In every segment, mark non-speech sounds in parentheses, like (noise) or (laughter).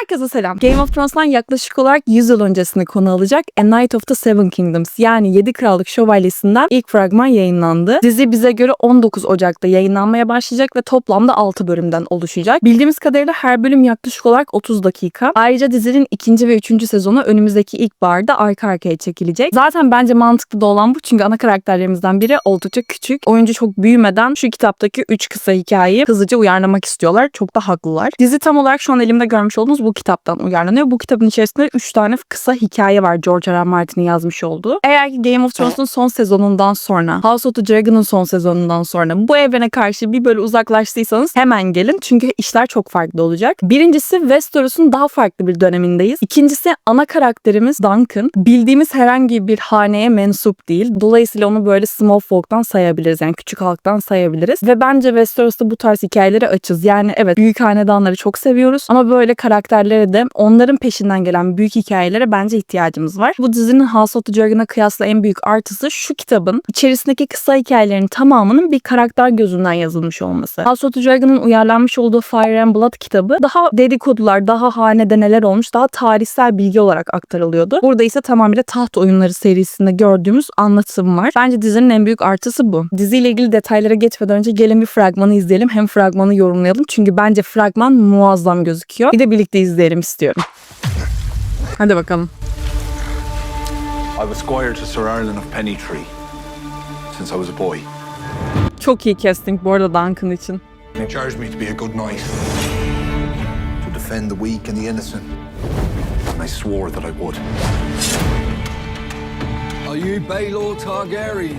Herkese selam. Game of Thrones'tan yaklaşık olarak 100 yıl öncesini konu alacak A Night of the Seven Kingdoms yani 7 Krallık Şövalyesi'nden ilk fragman yayınlandı. Dizi bize göre 19 Ocak'ta yayınlanmaya başlayacak ve toplamda 6 bölümden oluşacak. Bildiğimiz kadarıyla her bölüm yaklaşık olarak 30 dakika. Ayrıca dizinin ikinci ve üçüncü sezonu önümüzdeki ilkbaharda arka arkaya çekilecek. Zaten bence mantıklı da olan bu çünkü ana karakterlerimizden biri oldukça küçük. Oyuncu çok büyümeden şu kitaptaki 3 kısa hikayeyi hızlıca uyarlamak istiyorlar. Çok da haklılar. Dizi tam olarak şu an elimde görmüş olduğunuz bu kitaptan uyarlanıyor. Bu kitabın içerisinde 3 tane kısa hikaye var George R. R. Martin'in yazmış olduğu. Eğer ki Game of Thrones'un son sezonundan sonra, House of the Dragon'ın son sezonundan sonra bu evrene karşı bir böyle uzaklaştıysanız hemen gelin. Çünkü işler çok farklı olacak. Birincisi Westeros'un daha farklı bir dönemindeyiz. İkincisi ana karakterimiz Duncan. Bildiğimiz herhangi bir haneye mensup değil. Dolayısıyla onu böyle small folk'tan sayabiliriz. Yani küçük halktan sayabiliriz. Ve bence Westeros'ta bu tarz hikayeleri açız. Yani evet büyük hanedanları çok seviyoruz ama böyle karakterlere de onların peşinden gelen büyük hikayelere bence ihtiyacımız var. Bu dizinin House of the Dragon'a kıyasla en büyük artısı şu kitabın içerisindeki kısa hikayelerin tamamının bir karakter gözünden yazılmış olması. House of the Dragon'ın uyarlanmış olduğu Fire and Blood kitabı daha dedikodular, daha hanede neler olmuş, daha tarihsel bilgi olarak aktarılıyordu. Burada ise tamamıyla taht oyunları serisinde gördüğümüz anlatım var. Bence dizinin en büyük artısı bu. Diziyle ilgili detaylara geçmeden önce gelin bir fragmanı izleyelim. Hem fragmanı yorumlayalım. Çünkü bence fragman muazzam gözüküyor. Bir de birlikte istiyorum. Hadi bakalım. I was squire to Sir Arlen of Pennytree since I was a boy. Çok iyi casting bu arada Duncan için. They charged me to be a good knight, to defend the weak and the innocent, and I swore that I would. Are you Baelor Targaryen?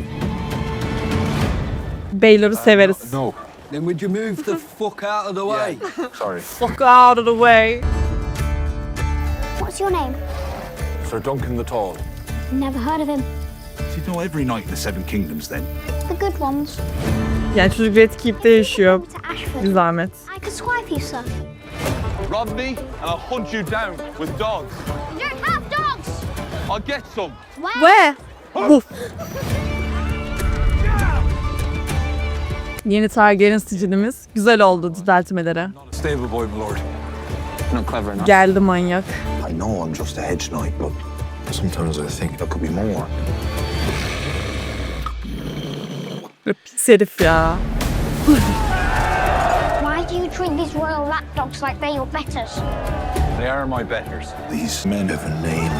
Baylor'u severiz. No, Then would you move the fuck out of the way? sorry. Fuck out of the way. What's your name? Sir Duncan the Tall. Never heard of him. You know every knight in the Seven Kingdoms then? The good ones. Yani çocuk Red Keep'te yaşıyor. Bir zahmet. I could swipe you, sir. Rob me, and I'll hunt you down with dogs. You don't have dogs! I'll get some. Where? Ve Vuf. Yeni Targaryen sicilimiz güzel oldu düzeltmelere. Stable boy, my lord. Not clever enough. Geldi manyak. I know I'm just a hedge knight, but sometimes I think there could be more. Pis herif ya. Why do you treat these royal lapdogs like they're your betters? They are my betters. These men have a name.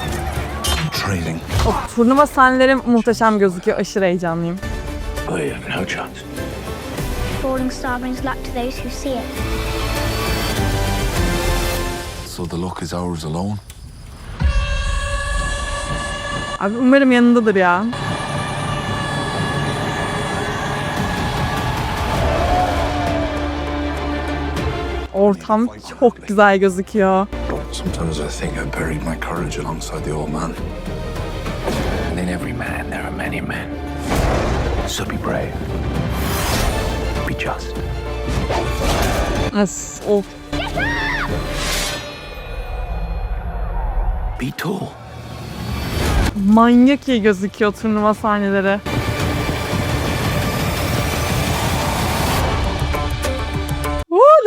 Training. O turnuva sahneleri muhteşem gözüküyor. Aşırı heyecanlıyım. I have no chance. Falling star brings luck to those who see it. The luck is ours alone? Abi umarım yanındadır ya. Ortam çok güzel gözüküyor. Sometimes I think I buried my courage alongside the old man. And in every man, there are many men. So be brave. Be just. Of, of. Tall. Manyak iyi gözüküyor turnuva sahneleri.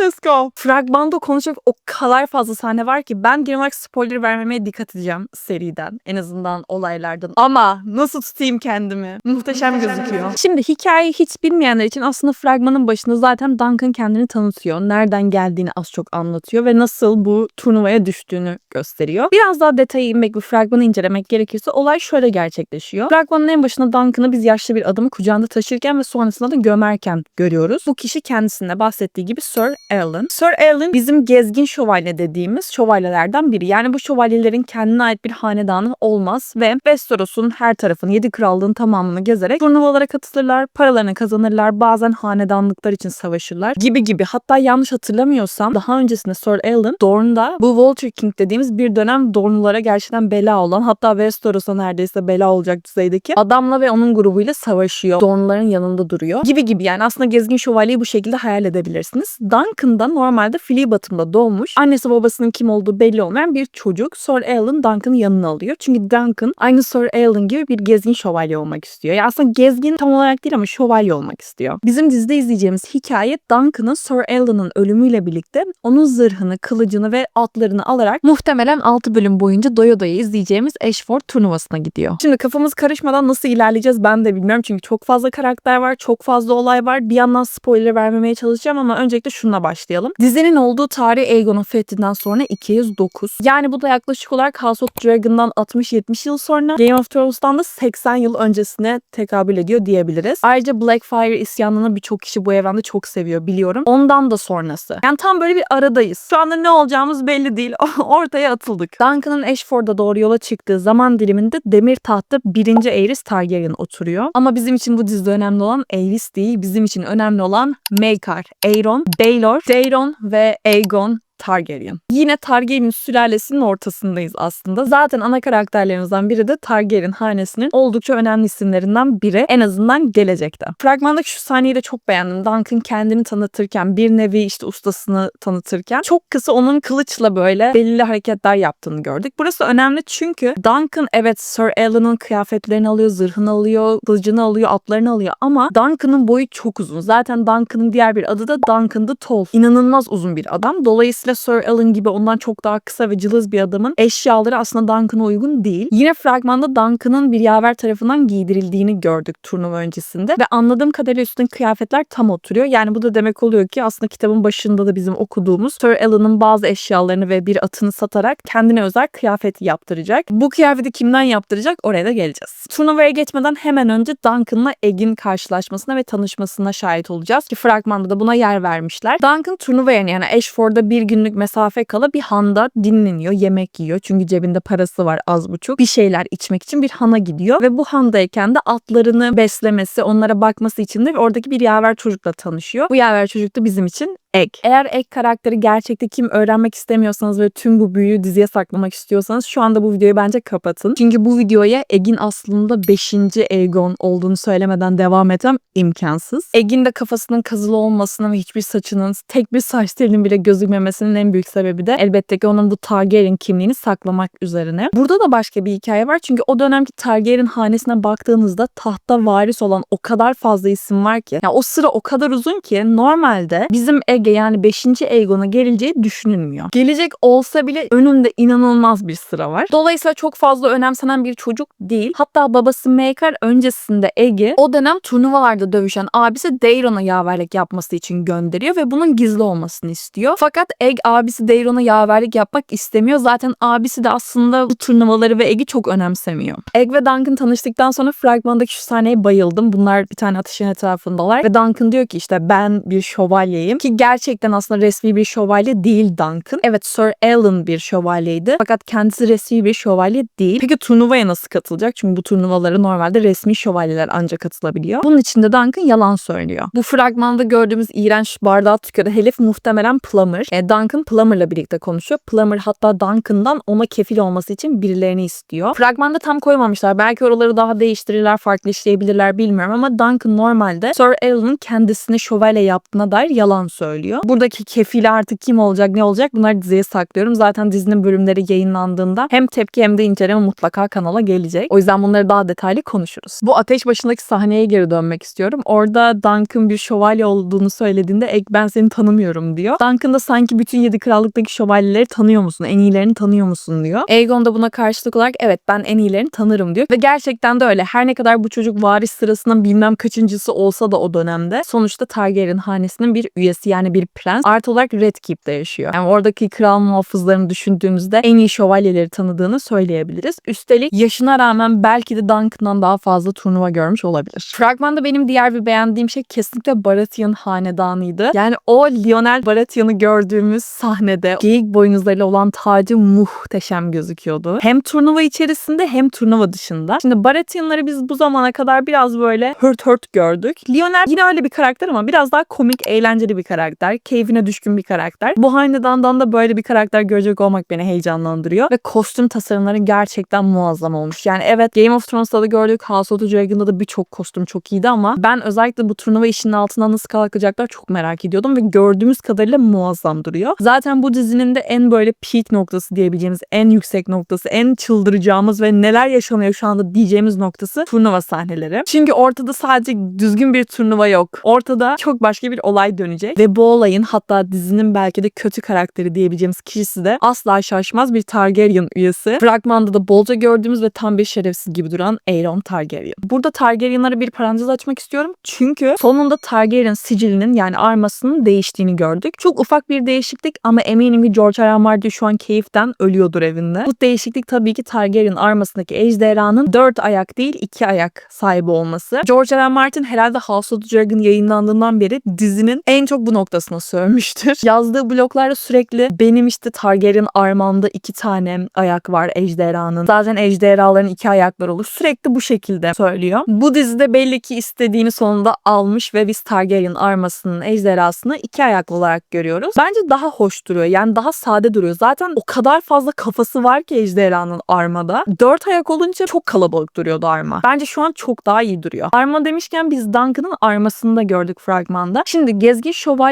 Let's go. Fragmanda konuşacak o kadar fazla sahne var ki ben genel olarak spoiler vermemeye dikkat edeceğim seriden. En azından olaylardan. Ama nasıl tutayım kendimi? Muhteşem gözüküyor. Şimdi hikayeyi hiç bilmeyenler için aslında fragmanın başında zaten Duncan kendini tanıtıyor. Nereden geldiğini az çok anlatıyor ve nasıl bu turnuvaya düştüğünü gösteriyor. Biraz daha detaya inmek ve fragmanı incelemek gerekirse olay şöyle gerçekleşiyor. Fragmanın en başında Duncan'ı biz yaşlı bir adamı kucağında taşırken ve sonrasında da gömerken görüyoruz. Bu kişi kendisinde bahsettiği gibi Sir Alan. Sir Alan bizim gezgin şövalye dediğimiz şövalyelerden biri. Yani bu şövalyelerin kendine ait bir hanedanı olmaz ve Westeros'un her tarafını, yedi krallığın tamamını gezerek turnuvalara katılırlar, paralarını kazanırlar, bazen hanedanlıklar için savaşırlar gibi gibi. Hatta yanlış hatırlamıyorsam daha öncesinde Sir Alan Dorne'da bu Walter King dediğimiz bir dönem Dorne'lara gerçekten bela olan hatta Westeros'a neredeyse bela olacak düzeydeki adamla ve onun grubuyla savaşıyor. Dorne'ların yanında duruyor gibi gibi. Yani aslında gezgin şövalyeyi bu şekilde hayal edebilirsiniz. Duncan yaşında normalde Fleabottom'da doğmuş. Annesi babasının kim olduğu belli olmayan bir çocuk. Sir Alan Duncan'ın yanına alıyor. Çünkü Duncan aynı Sir Alan gibi bir gezgin şövalye olmak istiyor. Ya aslında gezgin tam olarak değil ama şövalye olmak istiyor. Bizim dizide izleyeceğimiz hikaye Duncan'ın Sir Alan'ın ölümüyle birlikte onun zırhını, kılıcını ve atlarını alarak muhtemelen 6 bölüm boyunca doya doya izleyeceğimiz Ashford turnuvasına gidiyor. Şimdi kafamız karışmadan nasıl ilerleyeceğiz ben de bilmiyorum. Çünkü çok fazla karakter var, çok fazla olay var. Bir yandan spoiler vermemeye çalışacağım ama öncelikle şununla başlayalım. Dizinin olduğu tarih Aegon'un fethinden sonra 209. Yani bu da yaklaşık olarak House of Dragon'dan 60-70 yıl sonra Game of Thrones'tan da 80 yıl öncesine tekabül ediyor diyebiliriz. Ayrıca Blackfire isyanını birçok kişi bu evrende çok seviyor biliyorum. Ondan da sonrası. Yani tam böyle bir aradayız. Şu anda ne olacağımız belli değil. (laughs) Ortaya atıldık. Duncan'ın Ashford'a doğru yola çıktığı zaman diliminde demir tahtta 1. Aerys Targaryen oturuyor. Ama bizim için bu dizide önemli olan Aerys değil. Bizim için önemli olan Maekar, Aeron, Baelor, Daeron ve Aegon Targaryen. Yine Targaryen sülalesinin ortasındayız aslında. Zaten ana karakterlerimizden biri de Targaryen hanesinin oldukça önemli isimlerinden biri. En azından gelecekte. Fragmandaki şu sahneyi de çok beğendim. Duncan kendini tanıtırken bir nevi işte ustasını tanıtırken çok kısa onun kılıçla böyle belirli hareketler yaptığını gördük. Burası önemli çünkü Duncan evet Sir Alan'ın kıyafetlerini alıyor, zırhını alıyor, kılıcını alıyor, atlarını alıyor ama Duncan'ın boyu çok uzun. Zaten Duncan'ın diğer bir adı da Duncan the Tall. İnanılmaz uzun bir adam. Dolayısıyla Sir Alan gibi ondan çok daha kısa ve cılız bir adamın eşyaları aslında Duncan'a uygun değil. Yine fragmanda Duncan'ın bir yaver tarafından giydirildiğini gördük turnuva öncesinde ve anladığım kadarıyla üstündeki kıyafetler tam oturuyor. Yani bu da demek oluyor ki aslında kitabın başında da bizim okuduğumuz Sir Alan'ın bazı eşyalarını ve bir atını satarak kendine özel kıyafet yaptıracak. Bu kıyafeti kimden yaptıracak oraya da geleceğiz. Turnuvaya geçmeden hemen önce Duncan'la Egg'in karşılaşmasına ve tanışmasına şahit olacağız ki fragmanda da buna yer vermişler. Duncan turnuvaya yani Ashford'a bir günlük mesafe kala bir handa dinleniyor, yemek yiyor. Çünkü cebinde parası var az buçuk. Bir şeyler içmek için bir hana gidiyor ve bu handayken de atlarını beslemesi, onlara bakması için de oradaki bir yaver çocukla tanışıyor. Bu yaver çocuk da bizim için Egg. Eğer Egg karakteri gerçekte kim öğrenmek istemiyorsanız ve tüm bu büyüyü diziye saklamak istiyorsanız şu anda bu videoyu bence kapatın. Çünkü bu videoya Egg'in aslında 5. Aegon olduğunu söylemeden devam etmem imkansız. Egg'in de kafasının kazılı olmasına ve hiçbir saçının, tek bir saç telinin bile gözükmemesinin en büyük sebebi de elbette ki onun bu Targaryen kimliğini saklamak üzerine. Burada da başka bir hikaye var çünkü o dönemki Targaryen hanesine baktığınızda tahta varis olan o kadar fazla isim var ki. Yani o sıra o kadar uzun ki normalde bizim Ege yani 5. Aegon'a geleceği düşünülmüyor. Gelecek olsa bile önünde inanılmaz bir sıra var. Dolayısıyla çok fazla önemsenen bir çocuk değil. Hatta babası Maekar öncesinde Ege o dönem turnuvalarda dövüşen abisi Daeron'a yaverlik yapması için gönderiyor ve bunun gizli olmasını istiyor. Fakat Egg abisi Daeron'a yaverlik yapmak istemiyor. Zaten abisi de aslında bu turnuvaları ve Egg'i çok önemsemiyor. Egg ve Duncan tanıştıktan sonra fragmandaki şu sahneye bayıldım. Bunlar bir tane ateşin etrafındalar ve Duncan diyor ki işte ben bir şövalyeyim ki gerçekten aslında resmi bir şövalye değil Duncan. Evet Sir Alan bir şövalyeydi fakat kendisi resmi bir şövalye değil. Peki turnuvaya nasıl katılacak? Çünkü bu turnuvalara normalde resmi şövalyeler ancak katılabiliyor. Bunun için de Duncan yalan söylüyor. Bu fragmanda gördüğümüz iğrenç bardağı tüküren herif muhtemelen Plummer. E, Duncan Plummer'la birlikte konuşuyor. Plummer hatta Duncan'dan ona kefil olması için birilerini istiyor. Fragmanda tam koymamışlar. Belki oraları daha değiştirirler, farklı işleyebilirler bilmiyorum ama Duncan normalde Sir Alan'ın kendisini şövalye yaptığına dair yalan söylüyor. Buradaki kefili artık kim olacak, ne olacak bunları diziye saklıyorum. Zaten dizinin bölümleri yayınlandığında hem tepki hem de inceleme mutlaka kanala gelecek. O yüzden bunları daha detaylı konuşuruz. Bu ateş başındaki sahneye geri dönmek istiyorum. Orada Duncan bir şövalye olduğunu söylediğinde Egg ben seni tanımıyorum diyor. Duncan da sanki bütün yedi krallıktaki şövalyeleri tanıyor musun? En iyilerini tanıyor musun diyor. Aegon da buna karşılık olarak evet ben en iyilerini tanırım diyor. Ve gerçekten de öyle. Her ne kadar bu çocuk varis sırasının bilmem kaçıncısı olsa da o dönemde sonuçta Targaryen hanesinin bir üyesi yani bir prens. Artı olarak Red Keep'te yaşıyor. Yani oradaki kral muhafızlarını düşündüğümüzde en iyi şövalyeleri tanıdığını söyleyebiliriz. Üstelik yaşına rağmen belki de Duncan'dan daha fazla turnuva görmüş olabilir. Fragmanda benim diğer bir beğendiğim şey kesinlikle Baratheon hanedanıydı. Yani o Lionel Baratheon'u gördüğümüz sahnede geyik boynuzlarıyla olan tacı muhteşem gözüküyordu. Hem turnuva içerisinde hem turnuva dışında. Şimdi Baratheon'ları biz bu zamana kadar biraz böyle hırt hırt gördük. Lionel yine öyle bir karakter ama biraz daha komik, eğlenceli bir karakter. Karakter. Keyfine düşkün bir karakter. Bu hanedandan da böyle bir karakter görecek olmak beni heyecanlandırıyor. Ve kostüm tasarımları gerçekten muazzam olmuş. Yani evet Game of Thrones'ta da gördük. House of the Dragon'da da birçok kostüm çok iyiydi ama ben özellikle bu turnuva işinin altından nasıl kalkacaklar çok merak ediyordum ve gördüğümüz kadarıyla muazzam duruyor. Zaten bu dizinin de en böyle peak noktası diyebileceğimiz, en yüksek noktası, en çıldıracağımız ve neler yaşanıyor şu anda diyeceğimiz noktası turnuva sahneleri. Çünkü ortada sadece düzgün bir turnuva yok. Ortada çok başka bir olay dönecek ve bu olayın hatta dizinin belki de kötü karakteri diyebileceğimiz kişisi de asla şaşmaz bir Targaryen üyesi. Fragmanda da bolca gördüğümüz ve tam bir şerefsiz gibi duran Aeron Targaryen. Burada Targaryen'lara bir parantez açmak istiyorum. Çünkü sonunda Targaryen sicilinin yani armasının değiştiğini gördük. Çok ufak bir değişiklik ama eminim ki George R. R. Martin şu an keyiften ölüyordur evinde. Bu değişiklik tabii ki Targaryen armasındaki ejderhanın dört ayak değil iki ayak sahibi olması. George R. R. Martin herhalde House of the Dragon yayınlandığından beri dizinin en çok bu noktasına sövmüştür. (laughs) Yazdığı bloklarda sürekli benim işte Targaryen armamda iki tane ayak var ejderhanın. Zaten ejderhaların iki ayakları olur. Sürekli bu şekilde söylüyor. Bu dizide belli ki istediğini sonunda almış ve biz Targaryen armasının ejderhasını iki ayaklı olarak görüyoruz. Bence daha hoş duruyor. Yani daha sade duruyor. Zaten o kadar fazla kafası var ki ejderhanın armada. Dört ayak olunca çok kalabalık duruyordu arma. Bence şu an çok daha iyi duruyor. Arma demişken biz Duncan'ın armasını da gördük fragmanda. Şimdi gezgin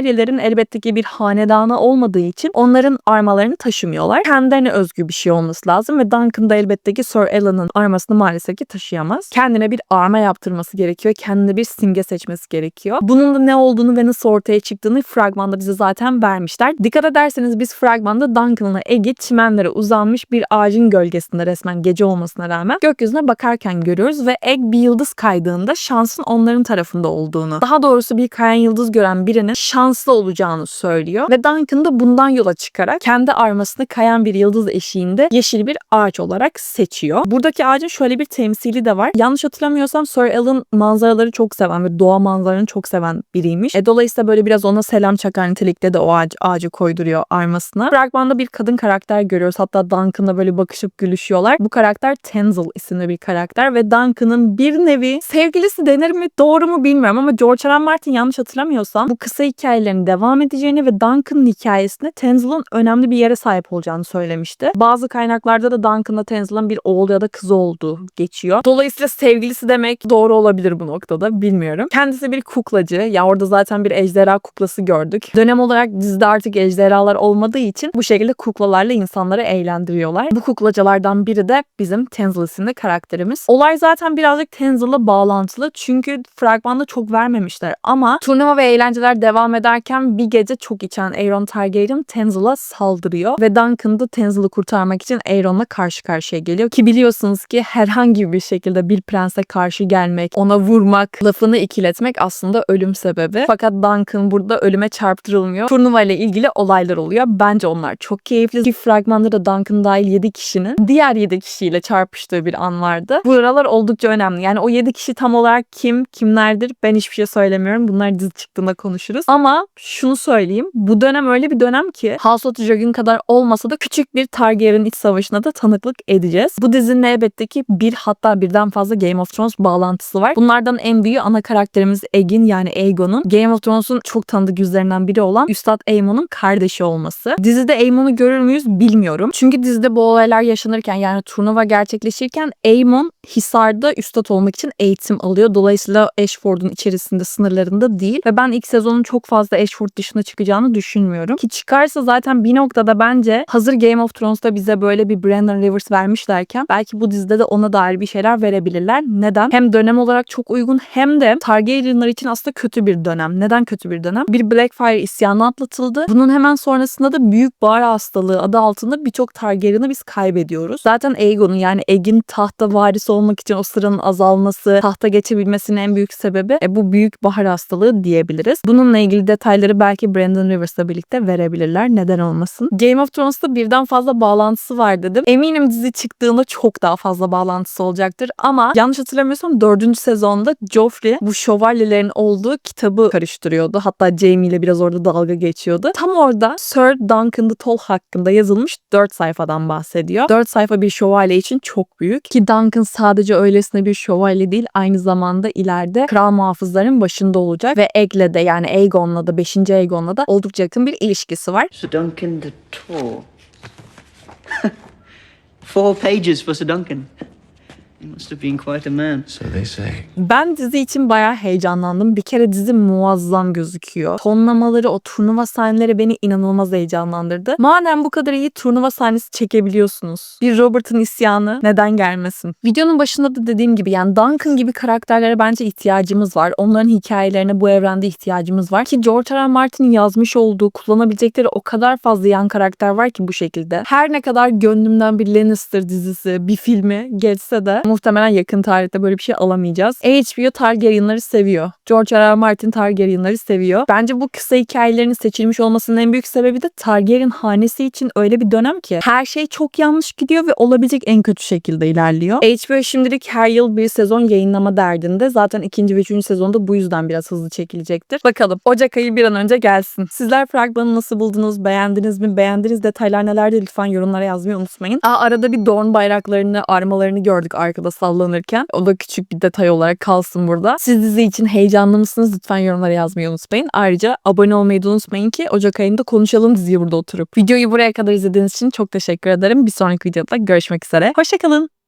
şövalyelerin elbette ki bir hanedanı olmadığı için onların armalarını taşımıyorlar. Kendilerine özgü bir şey olması lazım ve Duncan da elbette ki Sir Alan'ın armasını maalesef ki taşıyamaz. Kendine bir arma yaptırması gerekiyor. Kendine bir simge seçmesi gerekiyor. Bunun da ne olduğunu ve nasıl ortaya çıktığını fragmanda bize zaten vermişler. Dikkat ederseniz biz fragmanda Duncan'la Eggy çimenlere uzanmış bir ağacın gölgesinde resmen gece olmasına rağmen gökyüzüne bakarken görüyoruz ve Egg bir yıldız kaydığında şansın onların tarafında olduğunu, daha doğrusu bir kayan yıldız gören birinin şanslı olacağını söylüyor ve Duncan da bundan yola çıkarak kendi armasını kayan bir yıldız eşiğinde yeşil bir ağaç olarak seçiyor. Buradaki ağacın şöyle bir temsili de var. Yanlış hatırlamıyorsam Sir Alan manzaraları çok seven ve doğa manzaralarını çok seven biriymiş. E, dolayısıyla böyle biraz ona selam çakar nitelikte de o ağaç, ağacı koyduruyor armasına. Fragmanda bir kadın karakter görüyoruz. Hatta Duncan'la böyle bakışıp gülüşüyorlar. Bu karakter Tenzil isimli bir karakter ve Duncan'ın bir nevi sevgilisi denir mi doğru mu bilmiyorum ama George R. R. Martin yanlış hatırlamıyorsam bu kısa hikayelerin devam edeceğini ve Duncan'ın hikayesinde Tenzil'in önemli bir yere sahip olacağını söylemişti. Bazı kaynaklarda da Duncan'la Tenzil'in bir oğlu ya da kızı olduğu geçiyor. Dolayısıyla sevgilisi demek doğru olabilir bu noktada bilmiyorum. Kendisi bir kuklacı. Ya orada zaten bir ejderha kuklası gördük. Dönem olarak dizide artık ejderhalar olmadığı için bu şekilde kuklalarla insanları eğlendiriyorlar. Bu kuklacılardan biri de bizim Tenzil isimli karakterimiz. Olay zaten birazcık Tenzil'la bağlantılı çünkü fragmanda çok vermemişler ama turnuva ve eğlenceler devam ederken bir gece çok içen Aeron Targaryen Tenzil'a saldırıyor ve Duncan da Tenzil'i kurtarmak için Aeron'la karşı karşıya geliyor ki biliyorsunuz ki herhangi bir şekilde bir prense karşı gelmek, ona vurmak, lafını ikiletmek aslında ölüm sebebi. Fakat Duncan burada ölüme çarptırılmıyor. Turnuva ile ilgili olaylar oluyor. Bence onlar çok keyifli. Ki fragmanda da Duncan dahil 7 kişinin diğer 7 kişiyle çarpıştığı bir an vardı. Buralar oldukça önemli. Yani o 7 kişi tam olarak kim, kimlerdir ben hiçbir şey söylemiyorum. Bunlar dizi çıktığında konuşuruz. Ama şunu söyleyeyim. Bu dönem öyle bir dönem ki House of Dragon kadar olmasa da küçük bir Targaryen iç savaşına da tanıklık edeceğiz. Bu dizinin elbette ki bir hatta birden fazla Game of Thrones bağlantısı var. Bunlardan en büyüğü ana karakterimiz Eggin yani Aegon'un Game of Thrones'un çok tanıdık yüzlerinden biri olan Üstad Aemon'un kardeşi olması. Dizide Aemon'u görür müyüz bilmiyorum. Çünkü dizide bu olaylar yaşanırken yani turnuva gerçekleşirken Aemon Hisar'da üstad olmak için eğitim alıyor. Dolayısıyla Ashford'un içerisinde sınırlarında değil ve ben ilk sezonun çok fazla Ashford dışına çıkacağını düşünmüyorum. Ki çıkarsa zaten bir noktada bence hazır Game of Thrones'ta bize böyle bir Brandon Rivers vermişlerken belki bu dizide de ona dair bir şeyler verebilirler. Neden? Hem dönem olarak çok uygun hem de Targaryenlar için aslında kötü bir dönem. Neden kötü bir dönem? Bir Blackfire isyanı atlatıldı. Bunun hemen sonrasında da Büyük Bahar Hastalığı adı altında birçok Targaryen'ı biz kaybediyoruz. Zaten Aegon'un yani Egg'in tahta varis olmak için o sıranın azalması, tahta geçebilmesinin en büyük sebebi e, bu Büyük Bahar Hastalığı diyebiliriz. Bununla ilgili detayları belki Brandon Rivers'la birlikte verebilirler. Neden olmasın? Game of Thrones'ta birden fazla bağlantısı var dedim. Eminim dizi çıktığında çok daha fazla bağlantısı olacaktır ama yanlış hatırlamıyorsam 4. sezonda Joffrey bu şövalyelerin olduğu kitabı karıştırıyordu. Hatta Jaime ile biraz orada dalga geçiyordu. Tam orada Sir Duncan the Tall hakkında yazılmış 4 sayfadan bahsediyor. 4 sayfa bir şövalye için çok büyük ki Duncan sadece öylesine bir şövalye değil aynı zamanda ileride kral muhafızların başında olacak ve Egg'le de yani Aegon'la da 5. Aegon'la da oldukça yakın bir ilişkisi var. Sir Duncan the Tall. (laughs) Four pages for Sir Duncan. He must have been quite a man. So they say. Ben dizi için bayağı heyecanlandım. Bir kere dizi muazzam gözüküyor. Tonlamaları, o turnuva sahneleri beni inanılmaz heyecanlandırdı. Madem bu kadar iyi turnuva sahnesi çekebiliyorsunuz. Bir Robert'ın isyanı neden gelmesin? Videonun başında da dediğim gibi yani Duncan gibi karakterlere bence ihtiyacımız var. Onların hikayelerine bu evrende ihtiyacımız var. Ki George R. R. Martin'in yazmış olduğu, kullanabilecekleri o kadar fazla yan karakter var ki bu şekilde. Her ne kadar gönlümden bir Lannister dizisi, bir filmi geçse de muhtemelen yakın tarihte böyle bir şey alamayacağız. HBO Targaryen'ları seviyor. George R. R. Martin Targaryen'ları seviyor. Bence bu kısa hikayelerin seçilmiş olmasının en büyük sebebi de Targaryen hanesi için öyle bir dönem ki her şey çok yanlış gidiyor ve olabilecek en kötü şekilde ilerliyor. HBO şimdilik her yıl bir sezon yayınlama derdinde. Zaten ikinci ve üçüncü sezonda bu yüzden biraz hızlı çekilecektir. Bakalım Ocak ayı bir an önce gelsin. Sizler fragmanı nasıl buldunuz? Beğendiniz mi? Beğendiğiniz detaylar nelerdi? Lütfen yorumlara yazmayı unutmayın. Aa, arada bir Dorn bayraklarını, armalarını gördük arkada sallanırken. O da küçük bir detay olarak kalsın burada. Siz dizi için heyecanlı mısınız? Lütfen yorumlara yazmayı unutmayın. Ayrıca abone olmayı da unutmayın ki Ocak ayında konuşalım diziyi burada oturup. Videoyu buraya kadar izlediğiniz için çok teşekkür ederim. Bir sonraki videoda görüşmek üzere. Hoşçakalın.